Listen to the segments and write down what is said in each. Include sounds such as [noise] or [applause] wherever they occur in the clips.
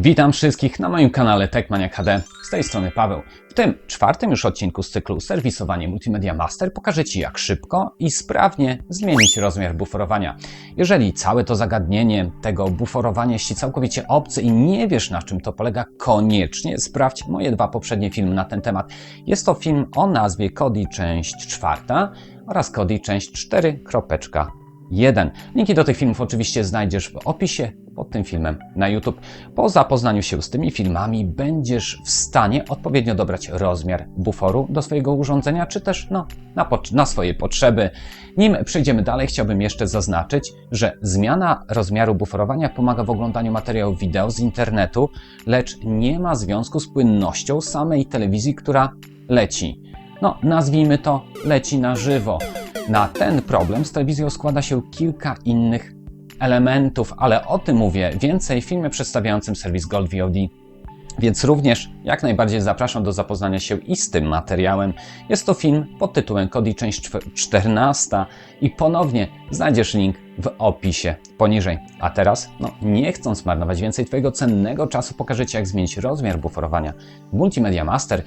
Witam wszystkich na moim kanale TechMania HD. Z tej strony Paweł. W tym czwartym już odcinku z cyklu Serwisowanie Multimedia Master pokażę Ci, jak szybko i sprawnie zmienić rozmiar buforowania. Jeżeli całe to zagadnienie tego buforowania jest Ci całkowicie obcy i nie wiesz, na czym to polega, koniecznie sprawdź moje dwa poprzednie filmy na ten temat. Jest to film o nazwie Kodi część czwarta oraz Kodi część 4.1. Linki do tych filmów oczywiście znajdziesz w opisie pod tym filmem na YouTube. Po zapoznaniu się z tymi filmami będziesz w stanie odpowiednio dobrać rozmiar buforu do swojego urządzenia, czy też no, na, na swoje potrzeby. Nim przejdziemy dalej, chciałbym jeszcze zaznaczyć, że zmiana rozmiaru buforowania pomaga w oglądaniu materiałów wideo z internetu, lecz nie ma związku z płynnością samej telewizji, która leci. No, nazwijmy to leci na żywo. Na ten problem z telewizją składa się kilka innych elementów, ale o tym mówię więcej w filmie przedstawiającym serwis Gold VOD. Więc również jak najbardziej zapraszam do zapoznania się i z tym materiałem. Jest to film pod tytułem Kodi część czw- 14 i ponownie znajdziesz link w opisie poniżej. A teraz, no nie chcąc marnować więcej Twojego cennego czasu, pokażę Ci jak zmienić rozmiar buforowania w Multimedia Master,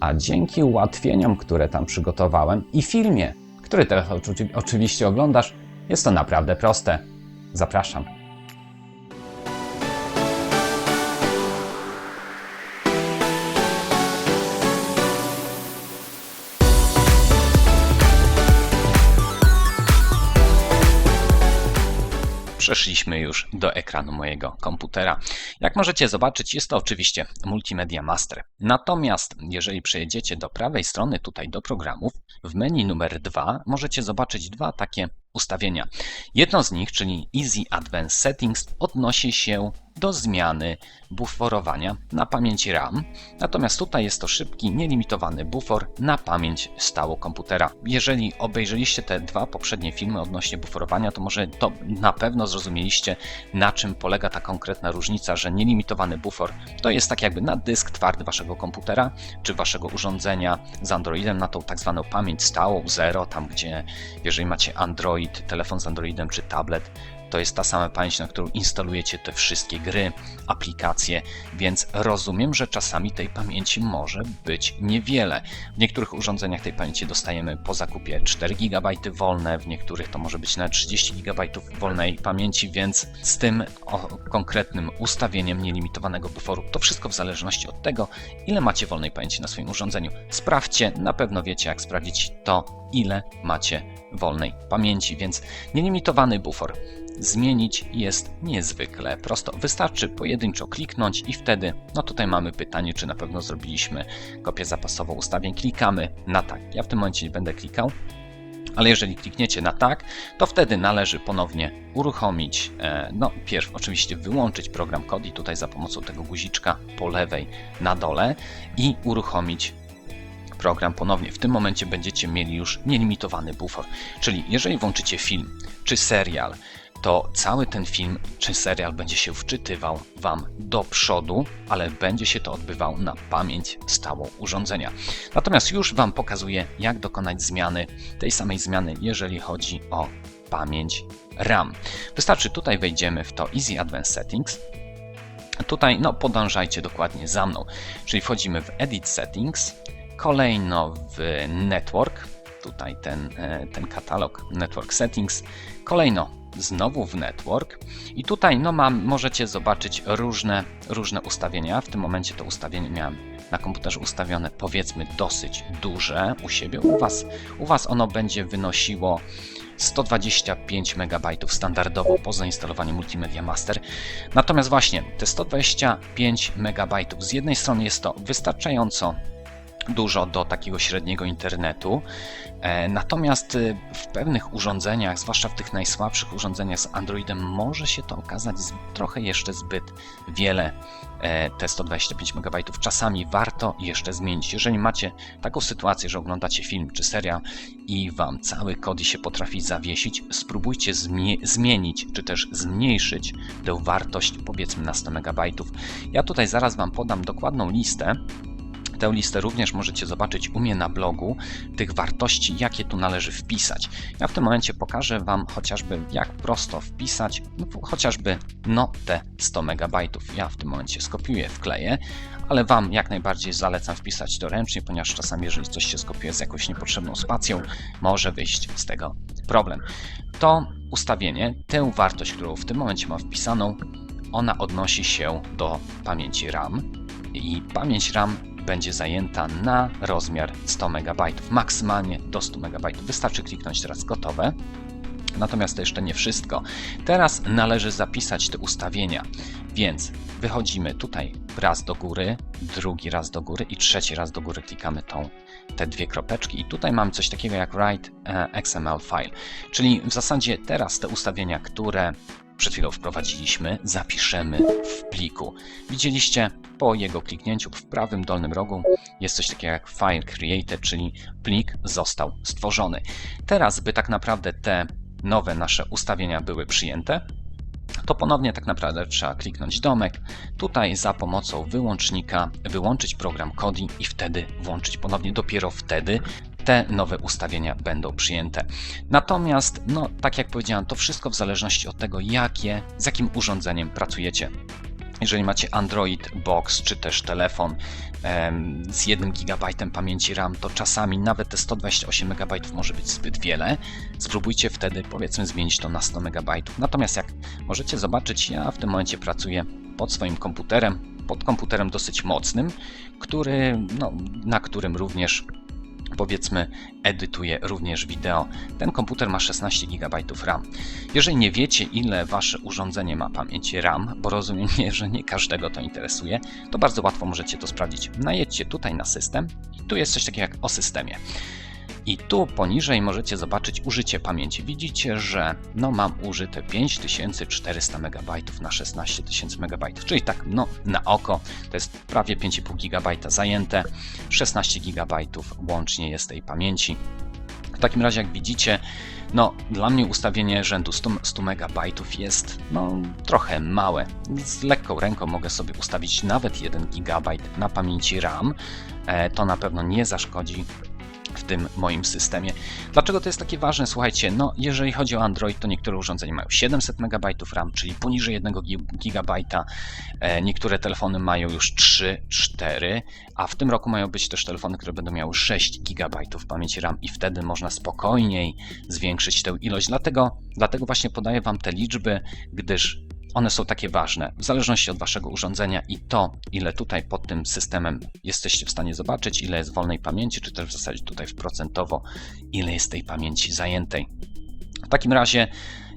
a dzięki ułatwieniom, które tam przygotowałem i filmie, który teraz oczy- oczywiście oglądasz, jest to naprawdę proste. Zapraszam. Przeszliśmy już do ekranu mojego komputera. Jak możecie zobaczyć, jest to oczywiście Multimedia Master. Natomiast jeżeli przejedziecie do prawej strony, tutaj do programów, w menu numer 2 możecie zobaczyć dwa takie ustawienia. Jedno z nich, czyli Easy Advanced Settings, odnosi się do zmiany buforowania na pamięci RAM. Natomiast tutaj jest to szybki, nielimitowany bufor na pamięć stałą komputera. Jeżeli obejrzeliście te dwa poprzednie filmy odnośnie buforowania, to może to na pewno zrozumieliście, na czym polega ta konkretna różnica, że nielimitowany bufor to jest tak jakby na dysk twardy waszego komputera czy waszego urządzenia z Androidem na tą tak zwaną pamięć stałą, zero, tam gdzie jeżeli macie Android, telefon z Androidem czy tablet, to jest ta sama pamięć, na którą instalujecie te wszystkie gry, aplikacje, więc rozumiem, że czasami tej pamięci może być niewiele. W niektórych urządzeniach tej pamięci dostajemy po zakupie 4 GB wolne, w niektórych to może być nawet 30 GB wolnej pamięci, więc z tym konkretnym ustawieniem nielimitowanego buforu, to wszystko w zależności od tego, ile macie wolnej pamięci na swoim urządzeniu. Sprawdźcie, na pewno wiecie jak sprawdzić to, ile macie wolnej pamięci, więc nielimitowany bufor zmienić jest niezwykle prosto. Wystarczy pojedynczo kliknąć i wtedy, no tutaj mamy pytanie, czy na pewno zrobiliśmy kopię zapasową ustawień. Klikamy na tak. Ja w tym momencie nie będę klikał. Ale jeżeli klikniecie na tak, to wtedy należy ponownie uruchomić, e, no pierw oczywiście wyłączyć program Kodi tutaj za pomocą tego guziczka po lewej na dole i uruchomić program ponownie. W tym momencie będziecie mieli już nielimitowany bufor. Czyli jeżeli włączycie film czy serial, to cały ten film czy serial będzie się wczytywał Wam do przodu, ale będzie się to odbywało na pamięć stałą urządzenia. Natomiast już Wam pokazuję, jak dokonać zmiany, tej samej zmiany, jeżeli chodzi o pamięć RAM. Wystarczy tutaj wejdziemy w to Easy Advanced Settings. Tutaj no, podążajcie dokładnie za mną, czyli wchodzimy w Edit Settings, kolejno w Network, tutaj ten, e, ten katalog Network Settings, kolejno znowu w Network i tutaj no mam, możecie zobaczyć różne, różne ustawienia. W tym momencie to ustawienie miałem na komputerze ustawione powiedzmy dosyć duże u siebie. U Was, u was ono będzie wynosiło 125 MB standardowo po zainstalowaniu Multimedia Master. Natomiast właśnie te 125 MB z jednej strony jest to wystarczająco dużo do takiego średniego internetu. E, Natomiast y, w pewnych urządzeniach, zwłaszcza w tych najsłabszych urządzeniach z Androidem, może się to okazać trochę jeszcze zbyt wiele. e, Te 125 MB czasami warto jeszcze zmienić. Jeżeli macie taką sytuację, że oglądacie film czy serial i wam cały kody się potrafi zawiesić, spróbujcie zmie- zmienić czy też zmniejszyć tę wartość powiedzmy na 100 MB. Ja tutaj zaraz wam podam dokładną listę Tę listę również możecie zobaczyć u mnie na blogu, tych wartości, jakie tu należy wpisać. Ja w tym momencie pokażę Wam chociażby, jak prosto wpisać no, chociażby no te 100 MB. Ja w tym momencie skopiuję, wkleję, ale Wam jak najbardziej zalecam wpisać to ręcznie, ponieważ czasami, jeżeli coś się skopiuje z jakąś niepotrzebną spacją, może wyjść z tego problem. To ustawienie, tę wartość, którą w tym momencie mam wpisaną, ona odnosi się do pamięci RAM i pamięć RAM będzie zajęta na rozmiar 100 MB, maksymalnie do 100 MB. Wystarczy kliknąć teraz gotowe. Natomiast to jeszcze nie wszystko. Teraz należy zapisać te ustawienia, więc wychodzimy tutaj raz do góry, drugi raz do góry i trzeci raz do góry klikamy tą, te dwie kropeczki i tutaj mamy coś takiego jak write e, XML file, czyli w zasadzie teraz te ustawienia, które przed chwilą wprowadziliśmy, zapiszemy w pliku. Widzieliście po jego kliknięciu w prawym dolnym rogu jest coś takiego jak file created, czyli plik został stworzony. Teraz, by tak naprawdę te nowe nasze ustawienia były przyjęte, to ponownie tak naprawdę trzeba kliknąć domek, tutaj za pomocą wyłącznika wyłączyć program Kodi i wtedy włączyć ponownie. Dopiero wtedy te nowe ustawienia będą przyjęte. Natomiast, no, tak jak powiedziałem, to wszystko w zależności od tego, jakie, z jakim urządzeniem pracujecie. Jeżeli macie Android Box czy też telefon z 1 GB pamięci RAM, to czasami nawet te 128 MB może być zbyt wiele. Spróbujcie wtedy powiedzmy zmienić to na 100 MB. Natomiast jak możecie zobaczyć, ja w tym momencie pracuję pod swoim komputerem, pod komputerem dosyć mocnym, który, no, na którym również powiedzmy edytuje również wideo. Ten komputer ma 16 GB RAM. Jeżeli nie wiecie ile wasze urządzenie ma pamięci RAM, bo rozumiem, [laughs] że nie każdego to interesuje, to bardzo łatwo możecie to sprawdzić. Najedźcie tutaj na system i tu jest coś takiego jak o systemie. I tu poniżej możecie zobaczyć użycie pamięci. Widzicie, że no mam użyte 5400 MB na 16000 MB, czyli tak no na oko to jest prawie 5,5 GB zajęte, 16 GB łącznie jest tej pamięci. W takim razie jak widzicie, no dla mnie ustawienie rzędu 100, 100 MB jest no trochę małe. Z lekką ręką mogę sobie ustawić nawet 1 GB na pamięci RAM. E, to na pewno nie zaszkodzi w tym moim systemie. Dlaczego to jest takie ważne? Słuchajcie, no jeżeli chodzi o Android, to niektóre urządzenia mają 700 MB RAM, czyli poniżej 1 GB. E, niektóre telefony mają już 3, 4, a w tym roku mają być też telefony, które będą miały 6 GB pamięci RAM i wtedy można spokojniej zwiększyć tę ilość. Dlatego, dlatego właśnie podaję Wam te liczby, gdyż one są takie ważne w zależności od waszego urządzenia i to, ile tutaj pod tym systemem jesteście w stanie zobaczyć, ile jest wolnej pamięci, czy też w zasadzie tutaj w procentowo, ile jest tej pamięci zajętej. W takim razie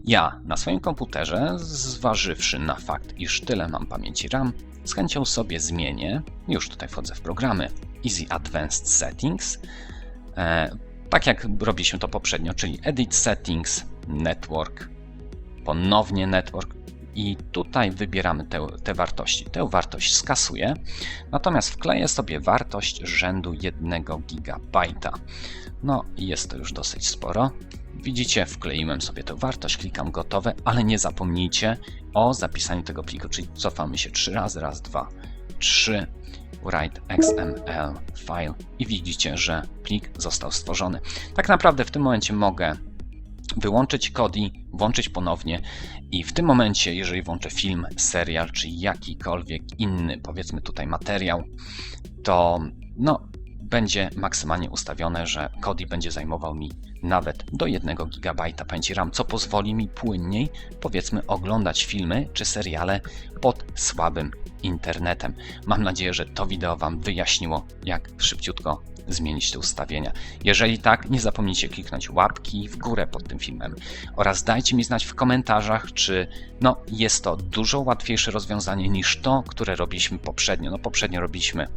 ja na swoim komputerze, zważywszy na fakt, iż tyle mam pamięci RAM, z chęcią sobie zmienię, już tutaj wchodzę w programy Easy Advanced Settings, e, tak jak robiliśmy to poprzednio, czyli Edit Settings, Network, ponownie Network, i tutaj wybieramy te, te wartości. Tę wartość skasuję, natomiast wkleję sobie wartość rzędu 1 GB. No jest to już dosyć sporo. Widzicie, wkleiłem sobie tę wartość, klikam gotowe, ale nie zapomnijcie o zapisaniu tego pliku, czyli cofamy się trzy razy, raz, dwa, trzy, write XML file i widzicie, że plik został stworzony. Tak naprawdę w tym momencie mogę wyłączyć Kodi, włączyć ponownie i w tym momencie, jeżeli włączę film, serial czy jakikolwiek inny, powiedzmy tutaj materiał, to no, będzie maksymalnie ustawione, że Kodi będzie zajmował mi nawet do 1 GB pamięci RAM, co pozwoli mi płynniej, powiedzmy, oglądać filmy czy seriale pod słabym internetem. Mam nadzieję, że to wideo Wam wyjaśniło, jak szybciutko zmienić te ustawienia. Jeżeli tak, nie zapomnijcie kliknąć łapki w górę pod tym filmem oraz dajcie mi znać w komentarzach, czy no, jest to dużo łatwiejsze rozwiązanie niż to, które robiliśmy poprzednio. No poprzednio robiliśmy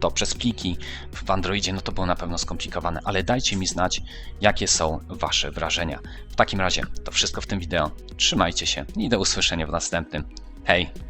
to przez pliki w Androidzie, no to było na pewno skomplikowane, ale dajcie mi znać, jakie są Wasze wrażenia. W takim razie to wszystko w tym wideo. Trzymajcie się i do usłyszenia w następnym. Hej!